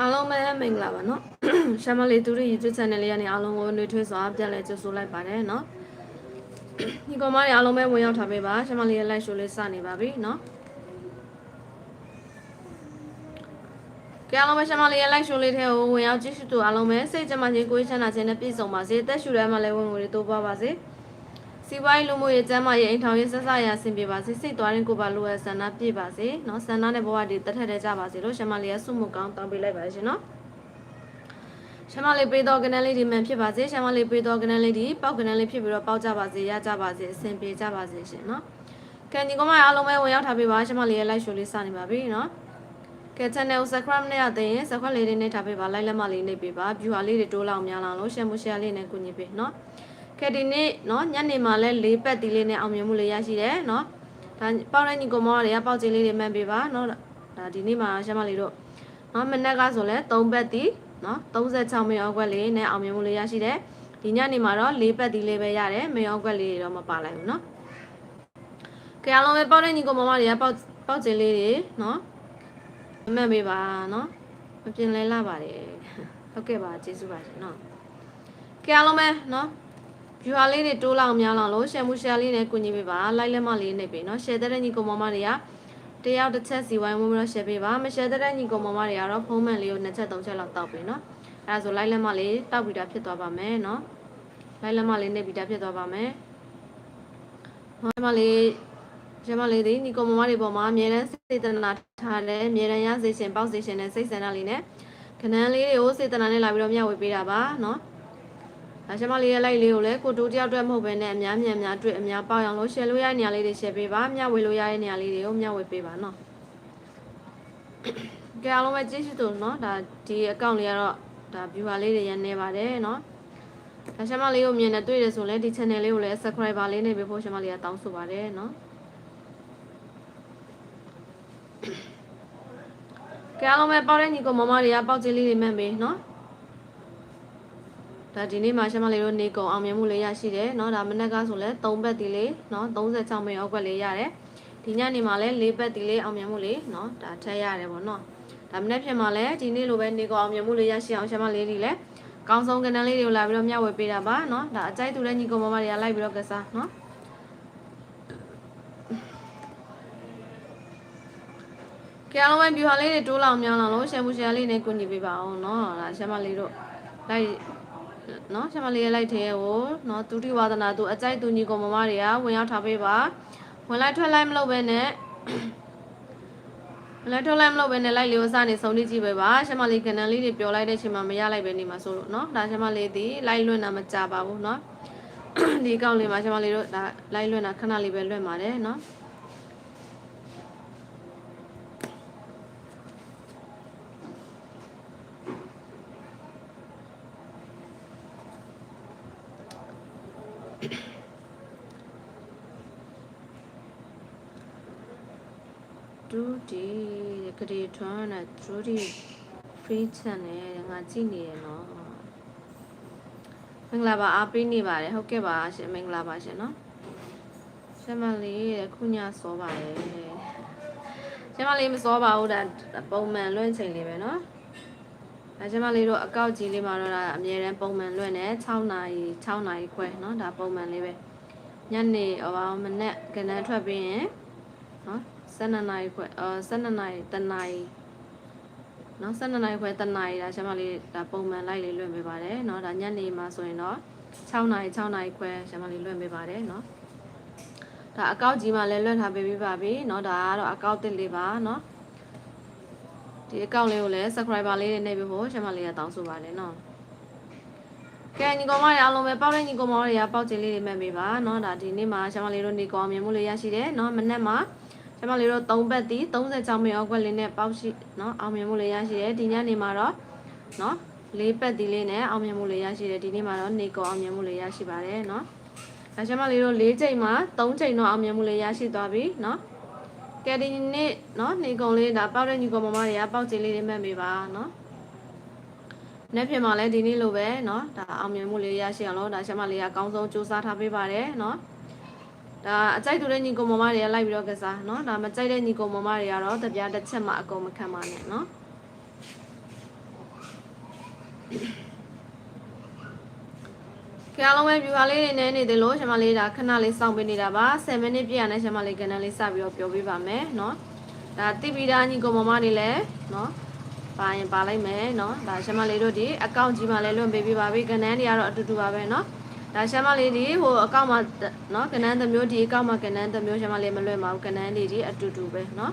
အားလုံးပဲမင်္ဂလာပါနော်ရှာမလေးသူတို့ YouTube channel လေးကနေအားလုံးကိုနှွေးထွေးစွာပြန်လည်ကြိုဆိုလိုက်ပါတယ်နော်ဒီကောင်မတွေအားလုံးပဲဝင်ရောက်ထားပေးပါရှာမလေးရဲ့ live show လေးစနေပါပြီနော်ကြအားလုံးပဲရှာမလေးရဲ့ live show လေးထဲကိုဝင်ရောက်ကြည့်ရှုသူအားလုံးပဲစိတ်ကြမ်းမှချင်းကိုယ်ချမ်းသာခြင်းနဲ့ပြည့်စုံပါစေတက်ရှူရဲမှလည်းဝင်ငွေတွေတိုးပွားပါစေ စီးပွားရေးလူမှုရေးကျန်းမာရေးအိမ်ထောင်ရေးဆက်ဆံရေးအဆင်ပြေပါစေစိတ်သွားရင်ကိုယ်ပါလိုအပ်ဆန္ဒပြည့်ပါစေနော်ဆန္ဒနဲ့ဘဝတွေတထက်တဲ့ကြပါစေလို့ရှမလေးကဆုမကောင်းတောင်းပေးလိုက်ပါရှင်နော်ရှမလေးပေးတော့ကနန်းလေးဒီမှန်ဖြစ်ပါစေရှမလေးပေးတော့ကနန်းလေးဒီပေါက်ကနန်းလေးဖြစ်ပြီးတော့ပေါက်ကြပါစေရကြပါစေအဆင်ပြေကြပါစေရှင်နော်ကန်ဒီကောင်မအားလုံးပဲဝင်ရောက်ထားပေးပါရှမလေးရဲ့ live show လေးစနေပါပြီနော်ကဲ channel subscribe နဲ့ရတဲ့ရင် subscribe လေးတွေနဲ့ထားပေးပါ like လက်မလေးနှိပ်ပေးပါ view လေးတွေတိုးလောက်များလာလို့ share မှု share လေးနဲ့ကူညီပေးနော် นาะ ကဲဒီနေ့เนาะညနေမှာလဲလေးပတ်တီလေးနဲ့အောင်မြင်မှုလေးရရှိတယ်เนาะဒါပေါက်တဲ့ညီကောင်မတွေကပေါက်ချင်းလေးတွေမှန်ပေးပါเนาะဒါဒီနေ့မှာရှမလေးတို့เนาะမနက်ကဆိုလဲ3ပတ်တီเนาะ36မေအောက်ွက်လေးနဲ့အောင်မြင်မှုလေးရရှိတယ်ဒီညနေမှာတော့လေးပတ်တီလေးပဲရတယ်မေအောက်ွက်လေးတွေတော့မပါလိုက်ဘူးเนาะကဲအားလုံးပဲပေါက်တဲ့ညီကောင်မတွေကပေါက်ပေါက်ချင်းလေးတွေเนาะမှန်ပေးပါเนาะမပြင်းလဲလာပါတယ်ဟုတ်ကဲ့ပါကျေးဇူးပါရှင်เนาะကဲအားလုံးပဲเนาะ view လေးတွေတိုးလောက်များလောက်လို့ share မှု share လေးနဲ့ကူညီပေးပါ like လက်မလေးနဲ့ပေးနော် share တဲ့ညီကောင်မမတွေကတယောက်တစ်ချက်စီဝိုင်းဝင်ပြီးတော့ share ပေးပါမ share တဲ့ညီကောင်မမတွေကတော့ဖုန်းမှန်လေးကိုနှစ်ချက်သုံးချက်လောက်တောက်ပေးနော်အဲဒါဆို like လက်မလေးတောက်ပြီးတာဖြစ်သွားပါမယ်နော် like လက်မလေးနဲ့ပြီးတာဖြစ်သွားပါမယ်ဟောမလေးကျမလေးဒီညီကောင်မမတွေပေါ်မှာအမြဲတမ်းစေတနာထားတယ်အမြဲတမ်းရစေရှင်ပေါက်စေရှင်နဲ့စိတ်ဆန္ဒလေးနဲ့ခဏန်းလေးတွေကိုစေတနာနဲ့လာပြီးတော့မျှဝေပေးတာပါနော် ဒါရှမလေးရဲ့ like လေးကိုလည်းကိုတူတယောက်တည်းမဟုတ်ဘဲနဲ့အများမြန်များတွေ့အများပေါက်အောင်လို့ share လို့ရတဲ့နေရာလေးတွေ share ပေးပါမျှဝေလို့ရတဲ့နေရာလေးတွေကိုမျှဝေပေးပါနော်ကဲအားလုံးပဲကြည့်ရှုသူနော်ဒါဒီ account လေးကတော့ဒါ viewer လေးတွေရန်နေပါတယ်နော်ဒါရှမလေးကိုမြင်နေတွေ့တယ်ဆိုလည်းဒီ channel လေးကိုလည်း subscriber လေးနဲ့ပေးဖို့ရှမလေးကတောင်းဆိုပါတယ်နော်ကဲအားလုံးပဲပေါက်တဲ့ညီကောင်မမတွေကပေါက်ချင်းလေးတွေမှန်ပေးနော် ဒါဒီနေ့မှာရှမလေးတို့နေကုံအောင်မြင်မှုလေးရရှိတယ်เนาะဒါမနက်ကဆိုလဲ3ဘက်တီလေးเนาะ36မိနစ်အောက်ကလေးရတယ်ဒီညနေမှာလဲ4ဘက်တီလေးအောင်မြင်မှုလေးเนาะဒါထက်ရတယ်ပေါ့เนาะဒါမနက်ဖြစ်မှာလဲဒီနေ့လိုပဲနေကုံအောင်မြင်မှုလေးရရှိအောင်ရှမလေးတွေလည်းကောင်းဆုံးကဏ္ဍလေးတွေကိုလာပြီးတော့မျှဝေပေးတာပါเนาะဒါအကြိုက်တူတဲ့ညီကောင်မမတွေကလိုက်ပြီးတော့ကစားเนาะကဲအားလုံးပဲ view ဟာလေးတွေတိုးလောင်များလောင်လို့ရှယ်မှုရှယ်လေးနဲ့ကူညီပေးပါအောင်เนาะဒါရှမလေးတို့လိုက် နော်ရှမလေးရဲ့လိုက်တဲ့ကိုနော်သူတိဝါဒနာသူအကြိုက်သူညီကောင်မမတွေကဝင်ရောက်ထားပေးပါဝင်လိုက်ထွက်လိုက်မလုပ်ဘဲနဲ့ဝင်လိုက်ထွက်လိုက်မလုပ်ဘဲနဲ့လိုက်လေးကိုစနေစုံနေကြည့်ပဲပါရှမလေးကဏ္ဍလေးတွေပျော်လိုက်တဲ့အချိန်မှာမရလိုက်ပဲနေမှာဆိုလို့နော်ဒါရှမလေးဒီလိုက်လွင့်တာမကြပါဘူးနော်ဒီအကောင့်လေးမှာရှမလေးတို့ဒါလိုက်လွင့်တာခဏလေးပဲလွင့်ပါတယ်နော် ဒူဒီဂရေထွန်းနဲ့ဒူဒီ free channel ငါကြည့်နေရနော်မင်္ဂလာပါအားပေးနေပါတယ်ဟုတ်ကဲ့ပါရှင်မင်္ဂလာပါရှင်နော်ရှမလေးခုညစောပါရဲ့ရှမလေးမစောပါဘူးဒါပုံမှန်လွှင့်ချိန်လေးပဲနော်အဲရှမလေးတို့အကောက်ကြီးလေးမှာတော့ဒါအမြဲတမ်းပုံမှန်လွှင့်နေ6နာရီ6နာရီခွဲเนาะဒါပုံမှန်လေးပဲညနေဟောမနေ့ကနန်းထွက်ပြီးရင်နော် 12နာရီခွဲအာ12နာရီတနာရီနော်12နာရီခွဲတနာရီဒါရှမလေးဒါပုံမှန်လိုက်လေးလွှင့်ပေးပါတယ်เนาะဒါညနေမှာဆိုရင်တော့6နာရီ6နာရီခွဲရှမလေးလွှင့်ပေးပါတယ်เนาะဒါအကောက်ကြီးမှလည်းလွှင့်ထားပေးပြီးပါပြီเนาะဒါကတော့အကောက်တစ်လေးပါเนาะဒီအကောင့်လေးကိုလည်း subscriber လေးတွေနှိပ်ပေးဖို့ရှမလေးကတောင်းဆိုပါတယ်เนาะကဲညီကောင်မတွေအားလုံးပဲပေါက်တဲ့ညီကောင်မတွေကပေါက်ချင်လေးတွေမှတ်ပေးပါเนาะဒါဒီနေ့မှာရှမလေးတို့နေကောင်မြင်မှုလေးရရှိတယ်เนาะမနေ့မှာ ကျမလေးတို့3ဘက်တီ36မိနစ်အောက်ကွက်လေးနဲ့ပေါက်ရှိเนาะအောင်မြင်မှုလေးရရှိတယ်ဒီညနေမှာတော့เนาะ၄ဘက်တီလေးနဲ့အောင်မြင်မှုလေးရရှိတယ်ဒီနေ့မှာတော့နေကောအောင်မြင်မှုလေးရရှိပါတယ်เนาะဒါကျမလေးတို့၄ချိန်မှာ3ချိန်တော့အောင်မြင်မှုလေးရရှိသွားပြီเนาะကဲဒီနေ့เนาะနေကုံလေးဒါပေါက်တဲ့ညီကောင်မမတွေကပေါက်ချိန်လေးတွေမှတ်ပေးပါเนาะနေ့ပြင်မှာလည်းဒီနေ့လိုပဲเนาะဒါအောင်မြင်မှုလေးရရှိအောင်လို့ဒါကျမလေးကအကောင်းဆုံးစူးစမ်းထားပေးပါတယ်เนาะ ဒါအကြိုက်တူတဲ့ညီကောင်မမတွေကလိုက်ပြီးတော့ကစားเนาะဒါမကြိုက်တဲ့ညီကောင်မမတွေကတော့တပြားတစ်ချက်မှအကုန်မခံပါနဲ့เนาะ ကဲအားလုံးပဲ view လေးတွေနဲ့နေတယ်လို့ရှင်မလေးဒါခဏလေးစောင့်ပေးနေတာပါ7မိနစ်ပြည့်ရတဲ့ရှင်မလေးကဏ္ဍလေးစပြီးတော့ပြောပေးပါမယ်เนาะဒါတိပိဒါညီကောင်မမတွေလည်းเนาะပါရင်ပါလိုက်မယ်เนาะဒါရှင်မလေးတို့ဒီအကောင့်ကြီးမှလည်းလွှင့်ပေးပေးပါပြီကဏ္ဍတွေကတော့အတူတူပါပဲเนาะ ဒါရှမ်းမလေးဒီဟိုအကောင့်မှာနော်ကနန်းသမျိုးဒီအကောင့်မှာကနန်းသမျိုးရှမ်းမလေးမလွယ်ပါဘူးကနန်းလေးဒီအတူတူပဲနော်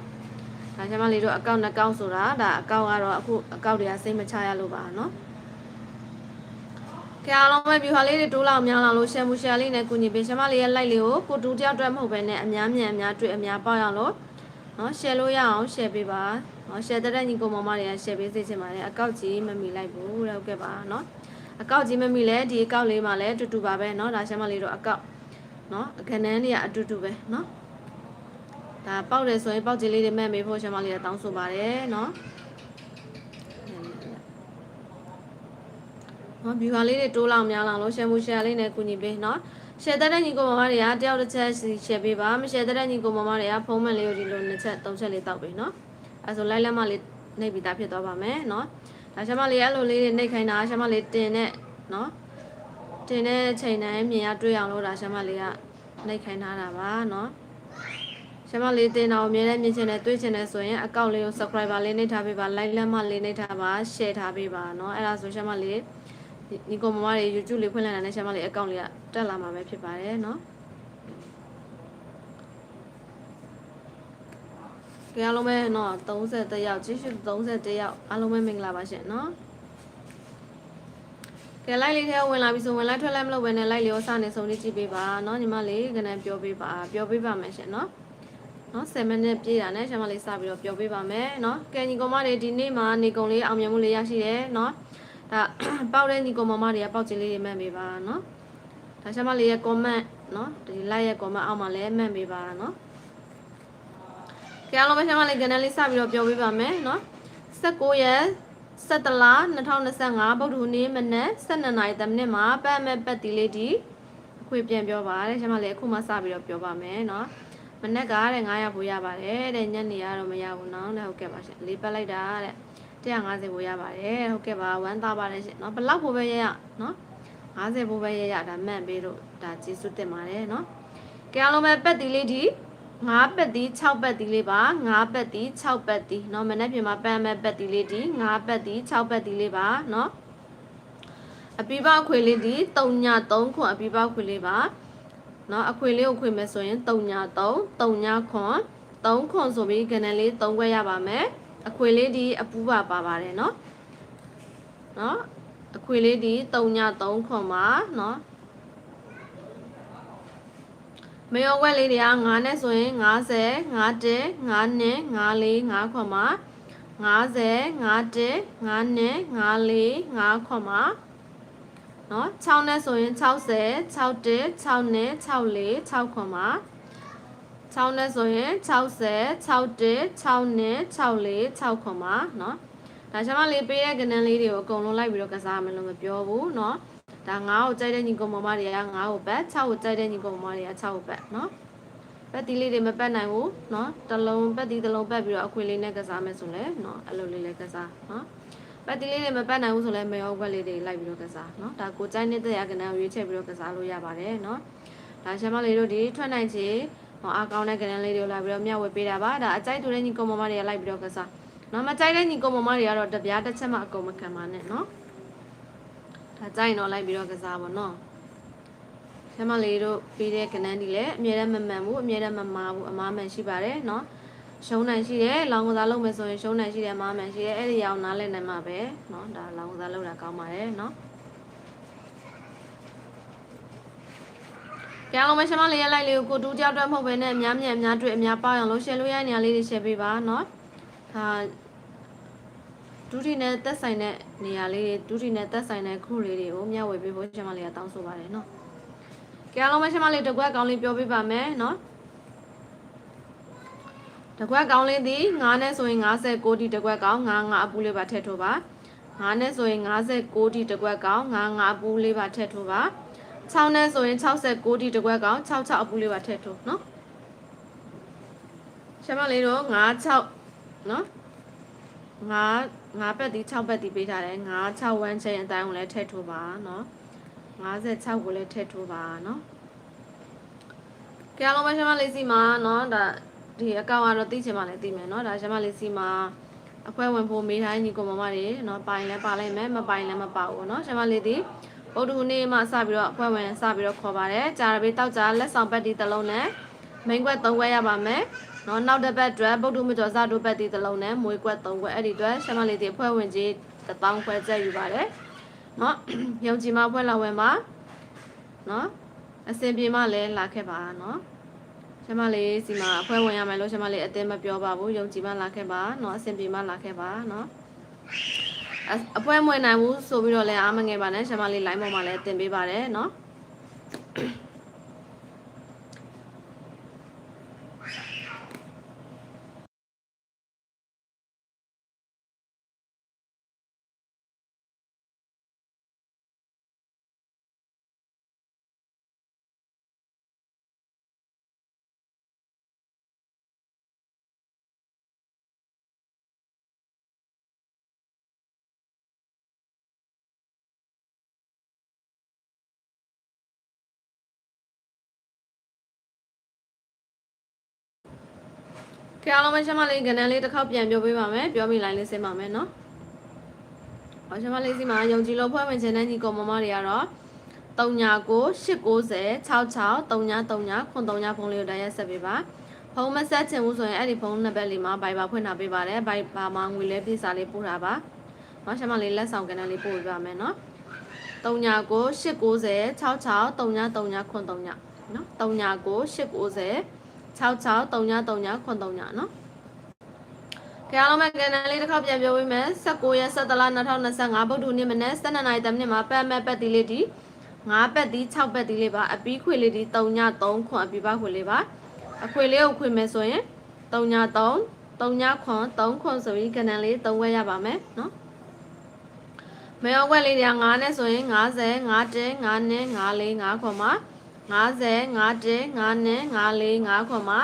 ဒါရှမ်းမလေးတို့အကောင့်နှစ်ကောင့်ဆိုတာဒါအကောင့်ကတော့အခုအကောင့်တွေကစိတ်မချရလို့ပါနော်ခင်ဗျားလုံးပဲ view ဟာလေးတွေတိုးလောက်များလာလို့ share မှု share လေးနဲ့ကုညီပေးရှမ်းမလေးရဲ့ like လေးကိုကိုတူတယောက်တွက်မဟုတ်ပဲနဲ့အများမြန်အများတွေ့အများပေါက်ရအောင်လို့နော် share လို့ရအောင် share ပေးပါနော် share တဲ့ညီကောင်မမတွေက share ပေးစေချင်ပါတယ်အကောင့်ကြီးမမီလိုက်ဘူးတဲ့ဟုတ်ကဲ့ပါနော် အကောက်ကြီးမမီလဲဒီအကောက်လေးမှာလည်းအတူတူပါပဲနော်ဒါရှမလေးတို့အကောက်နော်အခန်းန်းတွေကအတူတူပဲနော်ဒါပေါက်တယ်ဆိုရင်ပေါက်ကြီးလေးတွေမဲ့မေးဖို့ရှမလေးကတောင်းဆိုပါတယ်နော်နော် view လေးတွေတိုးလောက်များလောက်လို့ share မှု share လေးနဲ့ကူညီပေးနော် share တဲ့ညီကိုမမတွေကတယောက်တစ်ချက် share ပေးပါမ share တဲ့ညီကိုမမတွေကဖုန်းမလေးကိုဒီလိုနှစ်ချက်သုံးချက်လေးတောက်ပေးနော်အဲဆိုလိုက်လက်မလေးနှိပ်ပြီးသားဖြစ်သွားပါမယ်နော် ဒါရှမလေးအဲ့လိုလေးတွေနှိပ်ခိုင်းတာရှမလေးတင်တဲ့နော်တင်တဲ့ချိန်တိုင်းမြင်ရတွေ့အောင်လို့ဒါရှမလေးကနှိပ်ခိုင်းထားတာပါနော်ရှမလေးတင်တော်အမြဲတမ်းမြင်ချင်တယ်တွေ့ချင်တယ်ဆိုရင်အကောင့်လေးကို subscriber လေးနှိပ်ထားပေးပါ like လက်မလေးနှိပ်ထားပါ share ထားပေးပါနော်အဲ့ဒါဆိုရှမလေးညီကောင်မမတွေ YouTube လေးဖွင့်လိုက်တာနဲ့ရှမလေးအကောင့်လေးကတက်လာမှာပဲဖြစ်ပါတယ်နော် นาะကြအားလုံးပဲเนาะ30ယောက်ကြည့်ရှု30ယောက်အားလုံးပဲမင်္ဂလာပါရှင်เนาะကဲလိုက်လေးထဲဝင်လာပြီဆိုဝင်လိုက်ထွက်လိုက်မလို့ပဲနဲ့လိုက်လေးရောစနေဆုံးလေးကြည့်ပေးပါเนาะညီမလေးကနန်းပြောပေးပါပြောပေးပါမယ်ရှင်เนาะနော်7မိနစ်ပြည့်တာနဲ့ရှမလေးစပြီးတော့ပြောပေးပါမယ်เนาะကဲညီကောင်မတွေဒီနေ့မှာနေကုံလေးအောင်မြင်မှုလေးရရှိတယ်เนาะဒါပေါက်တဲ့ညီကောင်မမတွေကပေါက်ချင်းလေးတွေမှတ်ပေးပါเนาะဒါရှမလေးရဲ့ comment เนาะဒီ like ရဲ့ comment အောက်မှာလည်းမှတ်ပေးပါเนาะ ကဲအားလုံးပဲရှင်းမလေးကဏ္ဍလေးစပြီးတော့ပြောပေးပါမယ်နော်16ရက်17လ2025ဗုဒ္ဓဟူးနေ့မနက်12နာရီ3မိနစ်မှာပတ်မဲ့ပတ်တီလေးဒီအခွေပြန်ပြောပါတဲ့ရှင်းမလေးအခုမှစပြီးတော့ပြောပါမယ်နော်မနက်ကတဲ့900ဘူးရပါတယ်တဲ့ညနေရတော့မရဘူးနော်တဲ့ဟုတ်ကဲ့ပါရှင်လေးပတ်လိုက်တာတဲ့150ဘူးရပါတယ်ဟုတ်ကဲ့ပါဝမ်းသာပါတယ်ရှင်နော်ဘလောက်ဘူးပဲရရနော်50ဘူးပဲရရဒါမှန်ပေးလို့ဒါကျေးဇူးတင်ပါတယ်နော်ကြအားလုံးပဲပတ်တီလေးဒီ 9ပတ်တီ6ပတ်တီလေးပါ9ပတ်တီ6ပတ်တီเนาะမနေ့ပြင်မှာပန်းမဲ့ပတ်တီလေးဒီ9ပတ်တီ6ပတ်တီလေးပါเนาะအပီးပေါက်ခွေလေးဒီ3ည3ခွန်အပီးပေါက်ခွေလေးပါเนาะအခွေလေးကိုခွေမယ်ဆိုရင်3ည3 3ညခွန်3ခွန်ဆိုပြီးကဏ္ဍလေး3ခွဲရပါမယ်အခွေလေးဒီအပူပါပါပါတယ်เนาะเนาะအခွေလေးဒီ3ည3ခွန်ပါเนาะ မယောဝက်လေးတွေက9နဲ့ဆိုရင်50 51 9နဲ့54 5ခွန်ပါ50 51 9နဲ့54 5ခွန်ပါနော်6နဲ့ဆိုရင်60 61 6နဲ့64 6ခွန်ပါ6နဲ့ဆိုရင်60 61 6နဲ့64 6ခွန်ပါနော်ဒါချမလေးပေးတဲ့ကဏ္ဍလေးတွေကိုအကုန်လုံးလိုက်ပြီးတော့ကစားမယ်လို့မပြောဘူးเนาะ ဒါ9ကိုကြိုက်တဲ့ညီကောင်မမတွေက9ကိုပတ်6ကိုကြိုက်တဲ့ညီကောင်မမတွေက6ကိုပတ်เนาะပတ်တီလေးတွေမပတ်နိုင်ဘူးเนาะတစ်လုံးပတ်တီတစ်လုံးပတ်ပြီးတော့အခွေလေးနဲ့ကစားမယ်ဆိုလဲเนาะအဲ့လိုလေးလည်းကစားเนาะပတ်တီလေးတွေမပတ်နိုင်ဘူးဆိုလဲမေယောကွက်လေးတွေလိုက်ပြီးတော့ကစားเนาะဒါကိုကြိုက်နေတဲ့ရကဏ္ဍကိုရွေးချယ်ပြီးတော့ကစားလို့ရပါတယ်เนาะဒါရှမ်းမလေးတို့ဒီထွက်နိုင်ချေဟောအကောင်းတဲ့ကဏ္ဍလေးတွေကိုလိုက်ပြီးတော့မျှဝေပေးတာပါဒါအကြိုက်တူတဲ့ညီကောင်မမတွေကလိုက်ပြီးတော့ကစားနော်မကြိုက်တဲ့ညီကောင်မမတွေကတော့တပြားတစ်ချက်မှအကုန်မခံပါနဲ့နော် ဒါကြိုက်တော့လိုက်ပြီးတော့ကစားပါနော်ဆမလေးတို့ပြီးတဲ့ကဏ္ဍဒီလည်းအမြဲတမ်းမမှန်ဘူးအမြဲတမ်းမမာဘူးအမားမှန်ရှိပါတယ်နော်ရှုံးနိုင်ရှိတယ်လောင်ကစားလုပ်မယ်ဆိုရင်ရှုံးနိုင်ရှိတယ်အမားမှန်ရှိတယ်အဲ့ဒီအောင်နားလည်နိုင်မှာပဲနော်ဒါလောင်ကစားလုပ်တာကောင်းပါတယ်နော်ကြောင်လုံးမရှမလေးရလိုက်လေးကိုကိုတူးကြောက်တော့မဟုတ်ပဲနဲ့အများမြန်အများတွေ့အများပေါအောင်လို့ရှယ်လို့ရတဲ့နေရာလေးတွေရှယ်ပေးပါနော်ဒါ ဒုတိနဲ့သက်ဆိုင်တဲ့နေရာလေးတွေဒုတိနဲ့သက်ဆိုင်တဲ့ခုလေးတွေကိုမျှဝေပေးဖို့ရှမလေးကတောင်းဆိုပါတယ်နော်။ကြောင်လုံးမရှမလေးတကွက်ကောင်းလေးပြောပြပါမယ်နော်။တကွက်ကောင်းလေးဒီ9နဲ့ဆိုရင်56တီတကွက်ကောင်း9 9အပူလေးပါထည့်ထိုးပါ။9နဲ့ဆိုရင်56တီတကွက်ကောင်း9 9အပူလေးပါထည့်ထိုးပါ။6နဲ့ဆိုရင်69တီတကွက်ကောင်6 6အပူလေးပါထည့်ထိုးနော်ရှမလေးတို့9 6နော် 9ငါငါပက်တီ6ပက်တီပေးထားတယ်ငါ6ဝမ်းချင်းအတိုင်းကိုလည်းထည့်ထိုးပါနော်56ကိုလည်းထည့်ထိုးပါနော်ကြအောင်မရှမလေးစီမှာနော်ဒါဒီအကောင့်ကတော့သိချင်မှလည်းသိမယ်နော်ဒါရှမလေးစီမှာအဖွဲဝင်ဖို့မေးထားညီကောင်မမတွေနော်ပိုင်လည်းပါလိုက်မယ်မပိုင်လည်းမပါဘူးနော်ရှမလေးဒီဗုဒ္ဓဟူနေ့မှစပြီးတော့အဖွဲဝင်စပြီးတော့ခေါ်ပါတယ်ကြာရပေတောက်ကြလက်ဆောင်ပက်တီတစ်လုံးနဲ့မိန်ခွက်၃ခွက်ရပါမယ် နော်နောက်တစ်ပတ်အတွက်ဗုဒ္ဓမကျော်စဒုပတ်တီတစ်လုံးနဲ့မွေးခွက်၃ခွက်အဲ့ဒီအတွက်ရှမလေးဒီအဖွဲဝင်ကြီးတစ်ပေါင်းခွဲကျက်ယူပါတယ်နော်ယုံကြည်မဖွဲလောက်ဝင်ပါနော်အစင်ပြေမှလည်းလာခဲ့ပါနော်ရှမလေးစီမှာအဖွဲဝင်ရမယ်လို့ရှမလေးအတင်းမပြောပါဘူးယုံကြည်မှလာခဲ့ပါနော်အစင်ပြေမှလာခဲ့ပါနော်အအဖွဲမဝင်နိုင်ဘူးဆိုပြီးတော့လည်းအားမငယ်ပါနဲ့ရှမလေး line ပေါ်မှာလည်းတင်ပေးပါတယ်နော် ကဲအားလုံးပဲရှမလေးကဏ္ဍလေးတစ်ခေါက်ပြန်ပြောပေးပါမယ်ပြောမိလိုင်းလေးဆင်းပါမယ်နော်ဟောရှမလေးစီမှာယုံကြည်လို့ဖွဲ့ဝင်ခြင်းတန်းကြီးကောင်မမတွေကတော့399890 66 3939 939ဖုန်းလေးကိုတရားဆက်ပေးပါဖုန်းမဆက်ချင်ဘူးဆိုရင်အဲ့ဒီဖုန်းနံပါတ်လေးမှာ Viber ဖွင့်ထားပေးပါတယ် Viber မှာငွေလဲပြေစာလေးပို့ထားပါနော်ရှမလေးလက်ဆောင်ကဏ္ဍလေးပို့ပေးပါမယ်နော်399890 66 3939 939နော်399890 663939 939เนาะခင်ဗျားလုံးမဲ့ကန်နယ်လေးတစ်ခေါက်ပြန်ပြောပေးမယ်16ရက်17လ2025ဗုဒ္ဓနေ့မနေ့12နာရီ10မိနစ်မှာပတ်မဲ့ပတ်တီလေးဒီ5ပတ်တီ6ပတ်တီလေးပါအပီးခွေလေးဒီ3ည3ခွန်အပီးပါခွေလေးပါအခွေလေးကိုခွေမယ်ဆိုရင်3ည3 3ညခွန်3ခွန်ဆိုပြီးကန်နယ်လေး3ဝက်ရပါမယ်เนาะမေယောက်ွက်လေးတွေက9နဲ့ဆိုရင်90 5 10 9နဲ့9 4 9ခွန်မှာ 50 5တဲ9နဲ့9လေး9ခွန်မှာ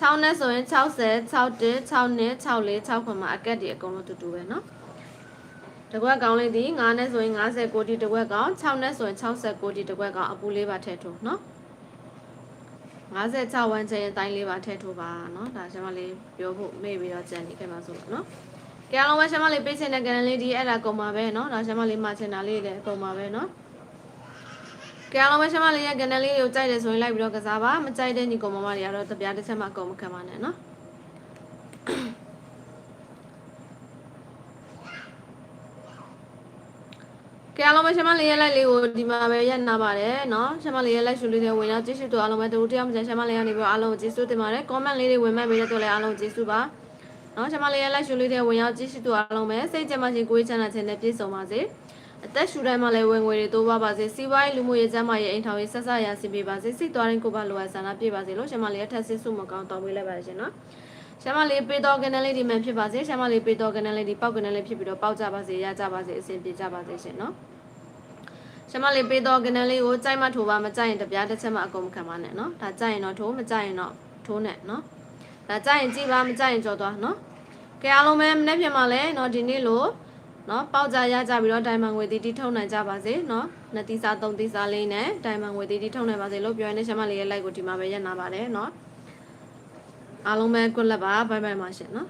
6နဲ့ဆိုရင်60 6တဲ6နဲ့6လေး6ခွန်မှာအကက်ဒီအကုန်လုံးတူတူပဲเนาะတကွက်ကောင်းလေးဒီ9နဲ့ဆိုရင်50ကိုတီတကွက်ကောင်း6နဲ့ဆိုရင်60ကိုတီတကွက်ကောင်းအပူလေးပါထည့်ထိုးเนาะ56ဝန်းကျင်အတိုင်းလေးပါထည့်ထိုးပါเนาะဒါကျွန်မလေးပြောဖို့မေ့ပြီးတော့ကြံနေခဲ့ပါစို့เนาะကြအောင်ပဲကျွန်မလေးပေးချင်တဲ့ကန်လေးဒီအဲ့ဒါကုန်ပါပဲเนาะဒါကျွန်မလေးမှချင်တာလေးလည်းကုန်ပါပဲเนาะ ကြရအောင်မရှင်မလေးရဲ့ကန်နယ်လေးကိုကြိုက်တယ်ဆိုရင်လိုက်ပြီးတော့ကစားပါမကြိုက်တဲ့ညီကောင်မမတွေကတော့တပြားတစ်ချက်မှအကုန်မခံပါနဲ့နော်ကြရအောင်မရှင်မလေးရဲ့လိုက်လေးကိုဒီမှာပဲရက်နာပါတယ်နော်ရှင်မလေးရဲ့လိုက်ရှင်လေးတွေဝင်ရောက်ကြည့်ရှုတော့အားလုံးပဲတူတရားမကြရှင်မလေးကနေပြီးတော့အားလုံးကိုကျေးဇူးတင်ပါတယ် comment လေးတွေဝင်မဲ့ပေးတဲ့အတွက်လည်းအားလုံးကျေးဇူးပါနော်ရှင်မလေးရဲ့ live show လေးတွေဝင်ရောက်ကြည့်ရှုသူအားလုံးပဲစိတ်ကြမ်းမှရှင်ကိုယ် channel ချင်းနဲ့ပြည့်စုံပါစေ။ အသက်ရှူတိုင်းမှာလည်းဝင်ငွေတွေတိုးပါပါစေစီးပွားရေးလူမှုရေးကျန်းမာရေးအိမ်ထောင်ရေးဆက်စားရန်စီပေးပါစေစိတ်သွားရင်းကိုပါလိုအပ်ဆန္ဒပြပါစေလို့ရှင်မလေးအထက်စစ်စုမကောင်းတောင်းပေးလိုက်ပါတယ်ရှင်နော်ရှမလေးပေးတော်ကနေလေးဒီမှဖြစ်ပါစေရှမလေးပေးတော်ကနေလေးဒီပေါက်ကနေလေးဖြစ်ပြီးတော့ပေါက်ကြပါစေရကြပါစေအစဉ်ပြေကြပါစေရှင်နော်ရှမလေးပေးတော်ကနေလေးကိုကြိုက်မထိုးပါမကြိုက်ရင်တပြားတစ်ချက်မှအကုန်မခံပါနဲ့နော်ဒါကြိုက်ရင်တော့ထိုးမကြိုက်ရင်တော့ထိုးနဲ့နော်ဒါကြိုက်ရင်ကြည်ပါမကြိုက်ရင်ကြော်သွားနော်ကြအားလုံးပဲမနေ့ပြန်ပါလဲနော်ဒီနေ့လို့ နော်ပေါက်ကြရကြပြီးတော့ဒိုင်မန်ငွေတီတီထုတ်နိုင်ကြပါစေနော်နှစ်သီးစားသုံးသီးစားလေးနဲ့ဒိုင်မန်ငွေတီတီထုတ်နိုင်ပါစေလို့ပြောရင်းနဲ့ရှမလေးရဲ့ like ကိုဒီမှာပဲရက်နာပါတယ်နော်အားလုံးပဲကွတ်လက်ပါဘိုင်ဘိုင်ပါရှင်နော်